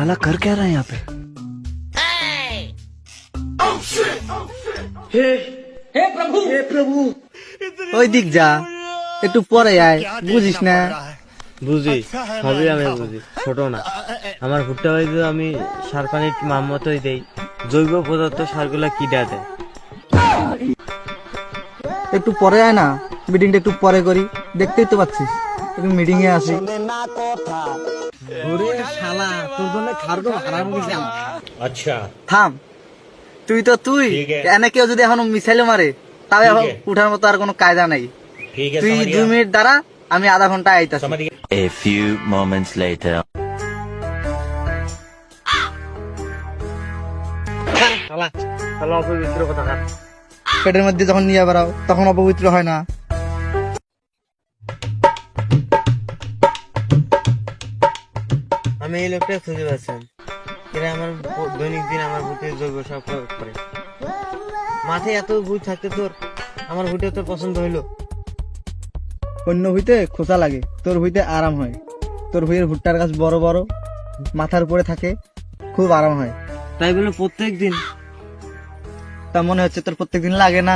साला कर क्या रहा है यहाँ पे ওই দিক যা একটু পরে আয় বুঝিস না বুঝি সবই আমি বুঝি ছোট না আমার ভুট্টা বাড়িতে আমি সার পানি মাম মতোই দেই জৈব পদার্থ সারগুলা কি দেয় দেয় একটু পরে আয় না মিটিংটা একটু পরে করি দেখতেই তো পাচ্ছিস একটু মিটিং এ আসি ওরে শালা তোর জন্য হারাম গেছে আচ্ছা। থাম। তুই তো তুই। এনে কেউ যদি এখন মারে তাহলে উঠার মতো আর কোনো কায়দা নাই। তুই দুই মিনিট দ্বারা আমি আধা ঘণ্টা আইতাছি। A few moments পেটের মধ্যে যখন নিয়ে বেড়াও তখন অপবিত্র হয় না। আমি এই লোকটা খুঁজে পাচ্ছেন এরা আমার দৈনিক দিন আমার ভুটে জৈব সার প্রয়োগ করে। মাথায় এত বুঝ থাকতে তোর আমার ভুটে তোর পছন্দ হইল? অন্য হইতে খোঁচা লাগে তোর হইতে আরাম হয়। তোর ভুইয়ের ভুট্টার গাছ বড় বড় মাথার উপরে থাকে খুব আরাম হয়। তাই বলে প্রত্যেক দিন তা মনে হচ্ছে তোর প্রত্যেক দিন লাগে না?